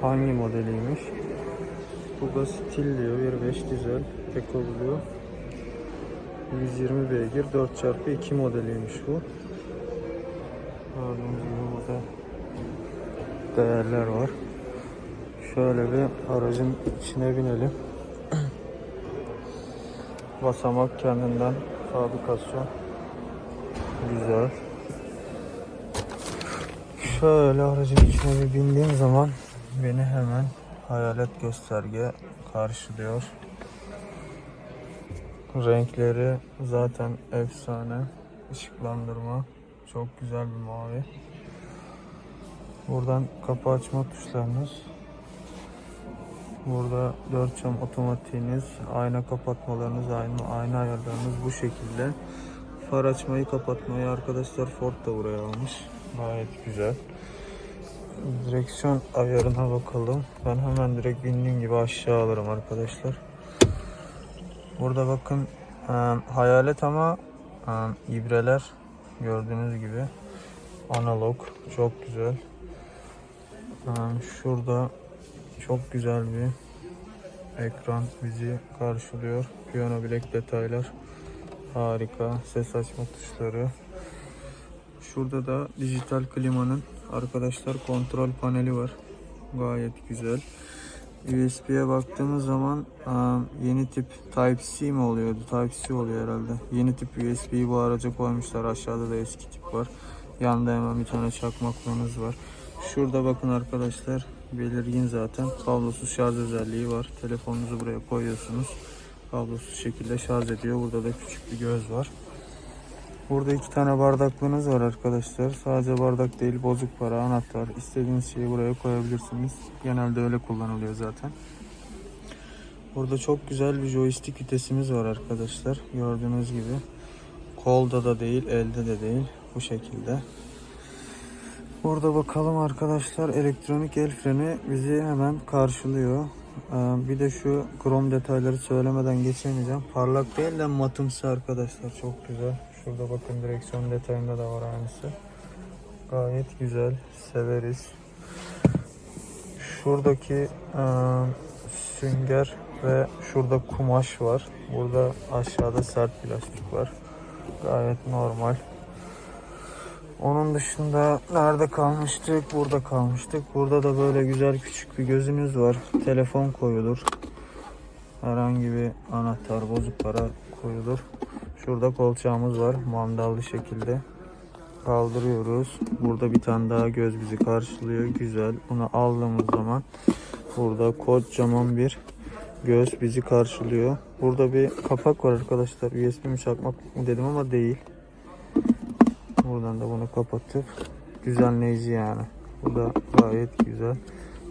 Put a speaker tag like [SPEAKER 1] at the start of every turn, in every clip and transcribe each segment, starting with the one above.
[SPEAKER 1] Hangi modeliymiş. Kuga Steel diyor. 1.5 dizel. Eco Blue. 120 beygir 4x2 modeliymiş bu. Gördüğünüz gibi burada değerler var. Şöyle bir aracın içine binelim. Basamak kendinden fabrikasyon. Güzel. Şöyle aracın içine bir bindiğim zaman beni hemen hayalet gösterge karşılıyor. Renkleri zaten efsane. Işıklandırma çok güzel bir mavi. Buradan kapı açma tuşlarınız. Burada dört cam otomatiğiniz, ayna kapatmalarınız, ayna, ayna ayarlarınız bu şekilde. Far açmayı kapatmayı arkadaşlar Ford da buraya almış. Gayet güzel. Direksiyon ayarına bakalım. Ben hemen direkt bindiğim gibi aşağı alırım arkadaşlar. Burada bakın e, hayalet ama e, ibreler gördüğünüz gibi analog çok güzel. E, şurada çok güzel bir ekran bizi karşılıyor. Piyano bilek detaylar harika. Ses açma tuşları. Şurada da dijital klimanın arkadaşlar kontrol paneli var. Gayet güzel. USB'ye baktığımız zaman yeni tip Type-C mi oluyordu? Type-C oluyor herhalde. Yeni tip USB'yi bu araca koymuşlar. Aşağıda da eski tip var. Yanında hemen bir tane çakmaklığınız var. Şurada bakın arkadaşlar belirgin zaten. Kablosuz şarj özelliği var. Telefonunuzu buraya koyuyorsunuz. Kablosuz şekilde şarj ediyor. Burada da küçük bir göz var. Burada iki tane bardaklığınız var arkadaşlar. Sadece bardak değil bozuk para, anahtar. İstediğiniz şeyi buraya koyabilirsiniz. Genelde öyle kullanılıyor zaten. Burada çok güzel bir joystick vitesimiz var arkadaşlar. Gördüğünüz gibi. Kolda da değil, elde de değil. Bu şekilde. Burada bakalım arkadaşlar elektronik el freni bizi hemen karşılıyor. Ee, Bir de şu krom detayları söylemeden geçemeyeceğim. Parlak değil de matımsı arkadaşlar çok güzel. Şurada bakın direksiyon detayında da var aynısı. Gayet güzel. Severiz. Şuradaki e, sünger ve şurada kumaş var. Burada aşağıda sert plastik var. Gayet normal. Onun dışında nerede kalmıştık? Burada kalmıştık. Burada da böyle güzel küçük bir gözünüz var. Telefon koyulur. Herhangi bir anahtar, bozuk para koyulur. Şurada kolçağımız var. Mandallı şekilde. Kaldırıyoruz. Burada bir tane daha göz bizi karşılıyor. Güzel. Bunu aldığımız zaman burada kocaman bir göz bizi karşılıyor. Burada bir kapak var arkadaşlar. USB mi çakmak mı dedim ama değil. Buradan da bunu kapatıp düzenleyici yani. Bu da gayet güzel.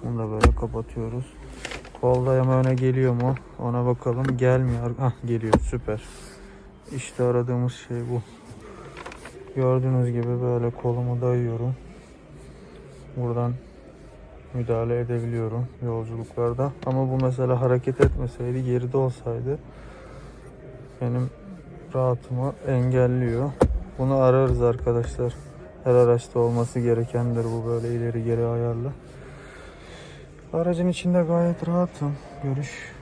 [SPEAKER 1] Bunu da böyle kapatıyoruz. Kol dayama öne geliyor mu? Ona bakalım. Gelmiyor. Ah geliyor. Süper. İşte aradığımız şey bu. Gördüğünüz gibi böyle kolumu dayıyorum. Buradan müdahale edebiliyorum yolculuklarda. Ama bu mesela hareket etmeseydi, geride olsaydı benim rahatımı engelliyor. Bunu ararız arkadaşlar. Her araçta olması gerekendir bu böyle ileri geri ayarlı. Aracın içinde gayet rahatım. Görüş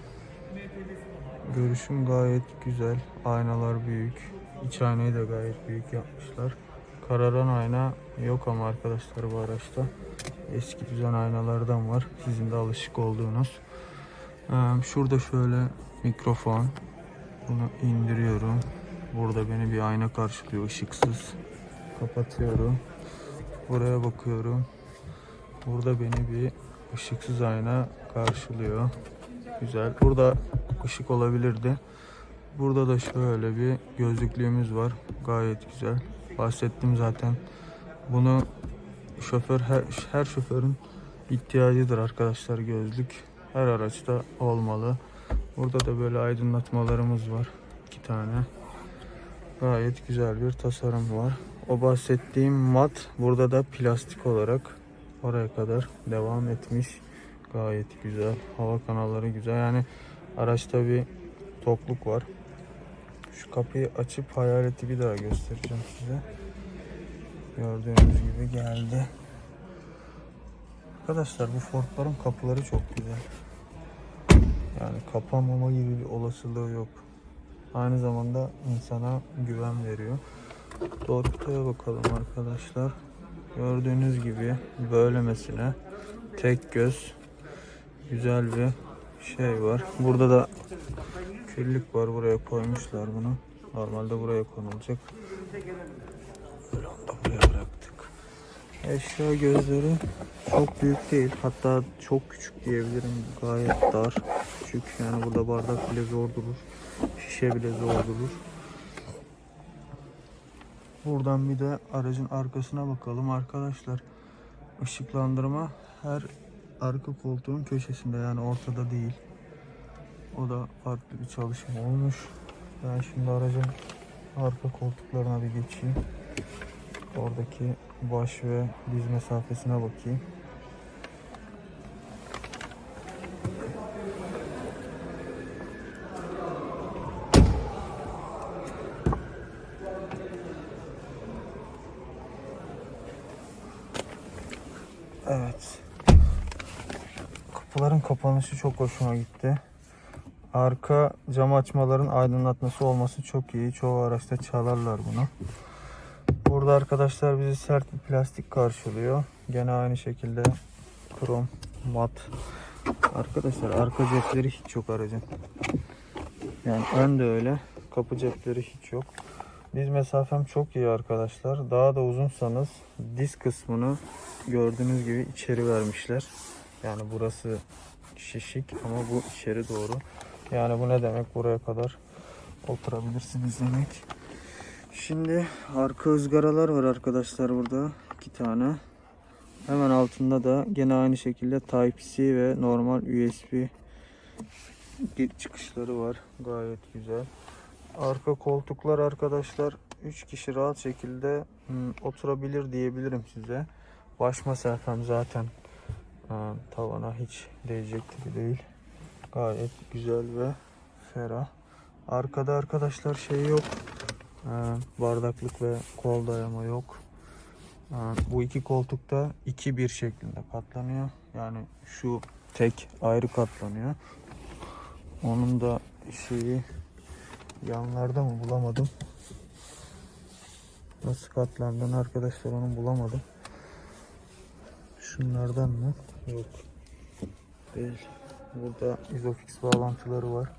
[SPEAKER 1] görüşüm gayet güzel. Aynalar büyük. İç aynayı da gayet büyük yapmışlar. Kararan ayna yok ama arkadaşlar bu araçta. Eski düzen aynalardan var. Sizin de alışık olduğunuz. Ee, Şurada şöyle mikrofon. Bunu indiriyorum. Burada beni bir ayna karşılıyor ışıksız. Kapatıyorum. Buraya bakıyorum. Burada beni bir ışıksız ayna karşılıyor. Güzel. Burada ışık olabilirdi. Burada da şöyle bir gözlüklüğümüz var. Gayet güzel. Bahsettim zaten. Bunu şoför her, her şoförün ihtiyacıdır arkadaşlar gözlük. Her araçta olmalı. Burada da böyle aydınlatmalarımız var. iki tane. Gayet güzel bir tasarım var. O bahsettiğim mat burada da plastik olarak oraya kadar devam etmiş. Gayet güzel. Hava kanalları güzel. Yani araçta bir tokluk var. Şu kapıyı açıp hayaleti bir daha göstereceğim size. Gördüğünüz gibi geldi. Arkadaşlar bu Ford'ların kapıları çok güzel. Yani kapanmama gibi bir olasılığı yok. Aynı zamanda insana güven veriyor. Dorukto'ya bakalım arkadaşlar. Gördüğünüz gibi böylemesine tek göz güzel bir şey var. Burada da küllük var. Buraya koymuşlar bunu. Normalde buraya konulacak. Böyle da buraya bıraktık. Eşya gözleri çok büyük değil. Hatta çok küçük diyebilirim. Gayet dar. Küçük. Yani burada bardak bile zor durur. Şişe bile zor durur. Buradan bir de aracın arkasına bakalım arkadaşlar. Işıklandırma her arka koltuğun köşesinde yani ortada değil. O da farklı bir çalışma olmuş. Ben şimdi aracın arka koltuklarına bir geçeyim. Oradaki baş ve diz mesafesine bakayım. Kapanışı çok hoşuma gitti. Arka cam açmaların aydınlatması olması çok iyi. Çoğu araçta çalarlar bunu. Burada arkadaşlar bizi sert bir plastik karşılıyor. Gene aynı şekilde krom, mat. Arkadaşlar arka cepleri hiç yok aracın. Yani ön de öyle. Kapı cepleri hiç yok. Diz mesafem çok iyi arkadaşlar. Daha da uzunsanız diz kısmını gördüğünüz gibi içeri vermişler. Yani burası şişik ama bu içeri doğru. Yani bu ne demek? Buraya kadar oturabilirsiniz demek. Şimdi arka ızgaralar var arkadaşlar burada. iki tane. Hemen altında da gene aynı şekilde Type-C ve normal USB çıkışları var. Gayet güzel. Arka koltuklar arkadaşlar 3 kişi rahat şekilde hmm, oturabilir diyebilirim size. Baş mesafem zaten tavana hiç değecek gibi değil. Gayet güzel ve ferah. Arkada arkadaşlar şey yok. E, bardaklık ve kol dayama yok. E, bu iki koltukta iki bir şeklinde katlanıyor. Yani şu tek ayrı katlanıyor. Onun da şeyi yanlarda mı bulamadım. Nasıl katlandığını arkadaşlar onu bulamadım. Şunlardan mı? Yok. Değil. Burada izofix bağlantıları var.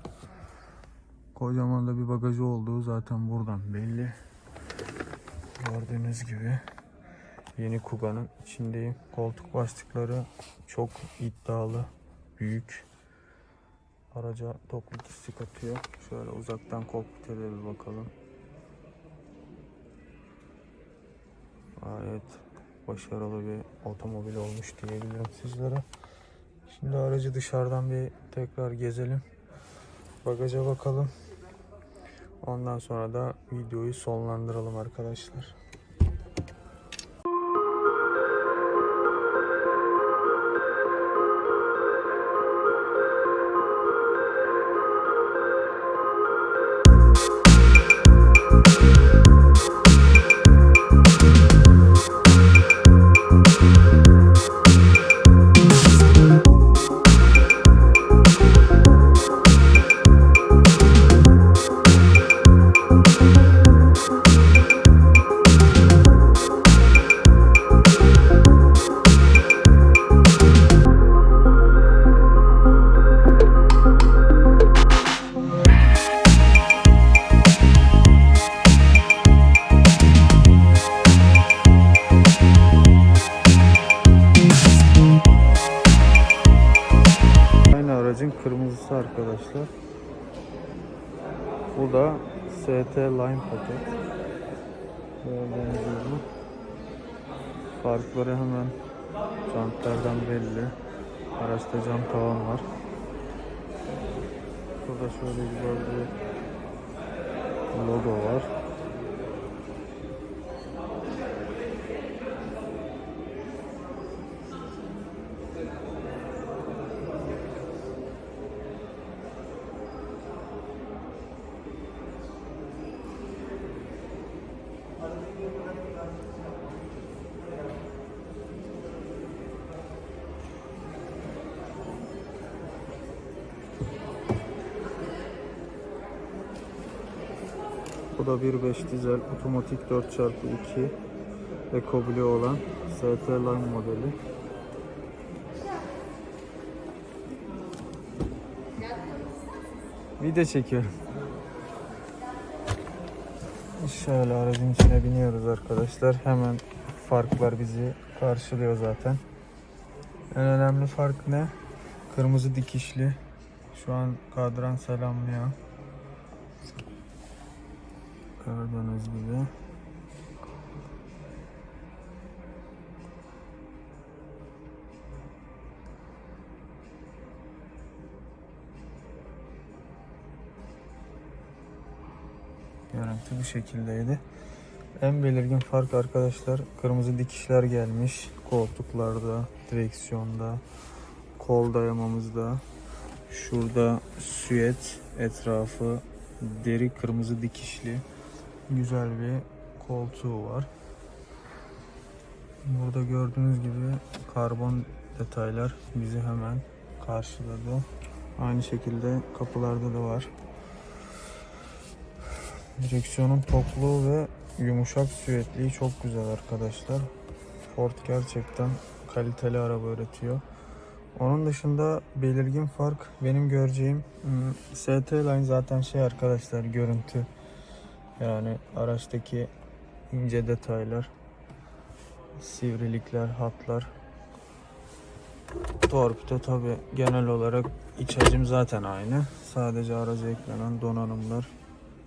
[SPEAKER 1] Kocaman da bir bagajı olduğu zaten buradan belli. Gördüğünüz gibi yeni Kuga'nın içindeyim. Koltuk başlıkları çok iddialı, büyük. Araca tokluk hissi katıyor. Şöyle uzaktan kokpite bir bakalım. Gayet başarılı bir otomobil olmuş diyebilirim sizlere. Şimdi aracı dışarıdan bir tekrar gezelim. Bagaja bakalım. Ondan sonra da videoyu sonlandıralım arkadaşlar. Arkadaşlar. Bu da ST Line paket. Gördüğünüz gibi. Farkları hemen jantlardan belli. Araçta cam tavan var. Burada şöyle güzel bir logo var. Bu da 1.5 dizel otomatik 4x2 EcoBlue olan ST Line modeli. Video çekiyorum. Şöyle aracın içine biniyoruz arkadaşlar. Hemen farklar bizi karşılıyor zaten. En önemli fark ne? Kırmızı dikişli. Şu an kadran selamlıyor. Gördüğünüz gibi. Görüntü bu şekildeydi. En belirgin fark arkadaşlar kırmızı dikişler gelmiş koltuklarda, direksiyonda, kol dayamamızda. Şurada süet etrafı deri kırmızı dikişli güzel bir koltuğu var. Burada gördüğünüz gibi karbon detaylar bizi hemen karşıladı. Aynı şekilde kapılarda da var. Direksiyonun tokluğu ve yumuşak süetliği çok güzel arkadaşlar. Ford gerçekten kaliteli araba üretiyor. Onun dışında belirgin fark benim göreceğim hmm, ST Line zaten şey arkadaşlar görüntü. Yani araçtaki ince detaylar, sivrilikler, hatlar. Torpido tabi genel olarak iç hacim zaten aynı. Sadece araca eklenen donanımlar.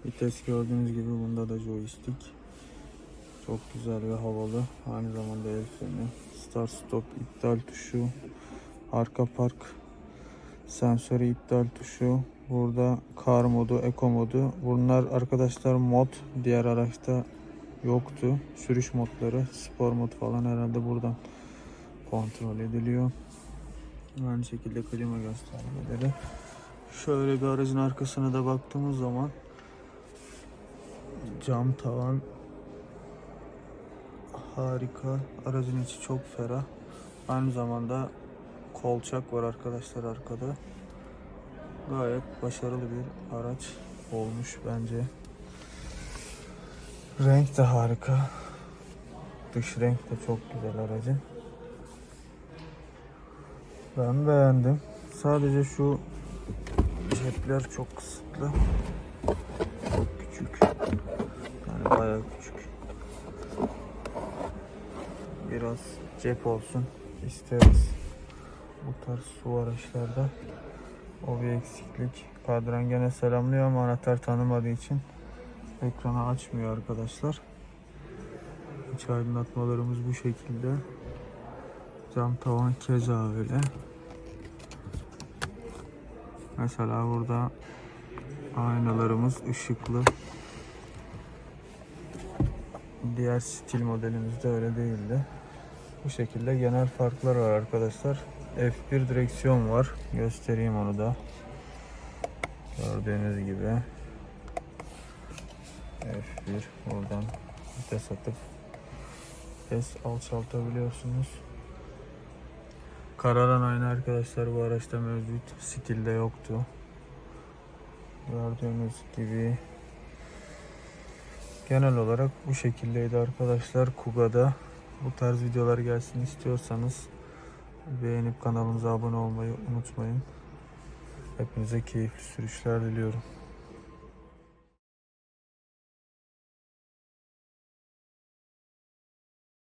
[SPEAKER 1] Vites gördüğünüz gibi bunda da joystick. Çok güzel ve havalı. Aynı zamanda el freni. Start stop iptal tuşu. Arka park sensörü iptal tuşu. Burada kar modu, eco modu. Bunlar arkadaşlar mod. Diğer araçta yoktu. Sürüş modları, spor mod falan herhalde buradan kontrol ediliyor. Aynı şekilde klima göstergeleri. Şöyle bir aracın arkasına da baktığımız zaman cam tavan harika. Aracın içi çok ferah. Aynı zamanda kolçak var arkadaşlar arkada. Gayet başarılı bir araç olmuş bence. Renk de harika. Dış renk de çok güzel aracın. Ben beğendim. Sadece şu cepler çok kısıtlı. Çok küçük. Yani bayağı küçük. Biraz cep olsun isteriz. Bu tarz su araçlarda. O bir eksiklik. Kadran gene selamlıyor ama anahtar tanımadığı için ekranı açmıyor arkadaşlar. İç aydınlatmalarımız bu şekilde. Cam tavan keza öyle. Mesela burada aynalarımız ışıklı. Diğer stil modelimizde öyle değildi. Bu şekilde genel farklar var arkadaşlar. F1 direksiyon var. Göstereyim onu da. Gördüğünüz gibi. F1 buradan vites atıp vites alçaltabiliyorsunuz. Kararan ayna arkadaşlar bu araçta mevcut. Stilde yoktu. Gördüğünüz gibi genel olarak bu şekildeydi arkadaşlar Kuga'da. Bu tarz videolar gelsin istiyorsanız beğenip kanalımıza abone olmayı unutmayın. Hepinize keyifli sürüşler diliyorum.